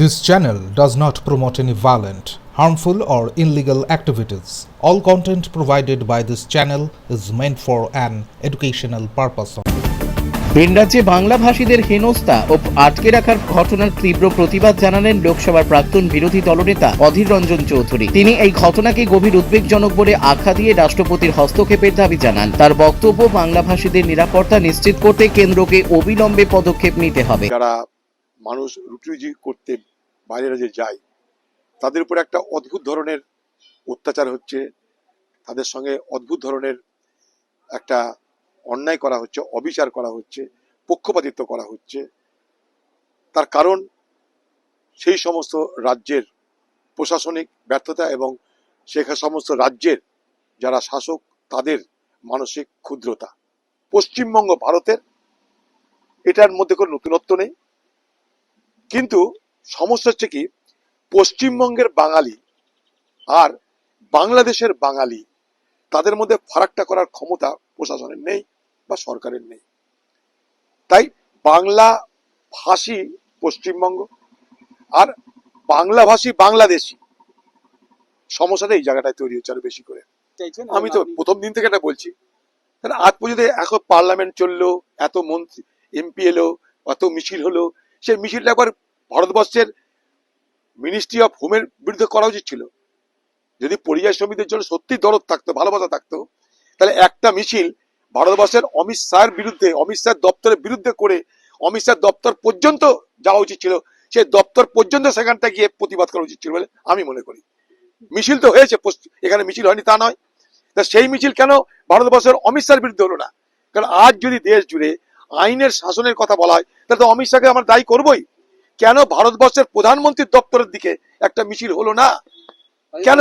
This channel does not promote any violent, harmful, or illegal activities. All content provided by this channel is meant for an educational purpose. only. ভিন রাজ্যে বাংলা ভাষীদের হেনস্থা ও আটকে রাখার ঘটনার তীব্র প্রতিবাদ জানালেন লোকসভার প্রাক্তন বিরোধী দলনেতা অধীর রঞ্জন চৌধুরী তিনি এই ঘটনাকে গভীর উদ্বেগজনক বলে আখ্যা দিয়ে রাষ্ট্রপতির হস্তক্ষেপের দাবি জানান তার বক্তব্য বাংলা ভাষীদের নিরাপত্তা নিশ্চিত করতে কেন্দ্রকে অবিলম্বে পদক্ষেপ নিতে হবে যারা মানুষ রুটি রুজি করতে বাইরে রাজ্যে যায়, তাদের উপর একটা অদ্ভুত ধরনের অত্যাচার হচ্ছে। তাদের সঙ্গে অদ্ভুত ধরনের একটা অন্যায় করা হচ্ছে, অবিচার করা হচ্ছে, পক্ষপাতিত্ব করা হচ্ছে। তার কারণ সেই সমস্ত রাজ্যের প্রশাসনিক ব্যর্থতা এবং সে সমস্ত রাজ্যের যারা শাসক, তাদের মানসিক ক্ষুদ্রতা। পশ্চিমবঙ্গ ভারতের এটার মধ্যে কোনো নতুনত্ব নেই। কিন্তু সমস্যা হচ্ছে কি পশ্চিমবঙ্গের বাঙালি আর বাংলাদেশের বাঙালি তাদের মধ্যে ফারাকটা করার ক্ষমতা প্রশাসনের নেই বা সরকারের নেই। তাই বাংলা ভাষী পশ্চিমবঙ্গ আর বাংলা ভাষী বাংলাদেশি সমস্যাটা এই জায়গাটায় তৈরি হচ্ছে আরও বেশি করে। আমি তো প্রথম দিন থেকে এটা বলছি। তাহলে আজ পর্যন্ত এখন পার্লামেন্ট চলল এত মন্ত্রী এমপি এলো এত মিছিল হলো সেই মিছিলটা একবার ভারতবর্ষের মিনিস্ট্রি অফ হোমের বিরুদ্ধে করা উচিত ছিল। যদি পরিযায়ী শ্রমিকদের জন্য সত্যি দরদ থাকতো, ভালোবাসা থাকতো, তাহলে একটা মিছিল ভারতবর্ষের অমিত শাহের বিরুদ্ধে, অমিত শাহের দপ্তরের বিরুদ্ধে করে অমিত শাহের দপ্তর পর্যন্ত যাওয়া উচিত ছিল। সেই দপ্তর পর্যন্ত সেখানটা গিয়ে প্রতিবাদ করা উচিত ছিল বলে আমি মনে করি। মিছিল তো হয়েছে এখানে মিছিল হয়নি, তা নয়। তা সেই মিছিল কেন ভারতবর্ষের অমিত শাহের বিরুদ্ধে হলো না? কারণ আজ যদি দেশ জুড়ে আইনের শাসনের কথা বলা হয়, তাহলে তো অমিত শাহকে আমরা দায়ী করবই। কেন ভারতবর্ষের প্রধানমন্ত্রীর দপ্তরের দিকে একটা মিছিল হলো না? কেন?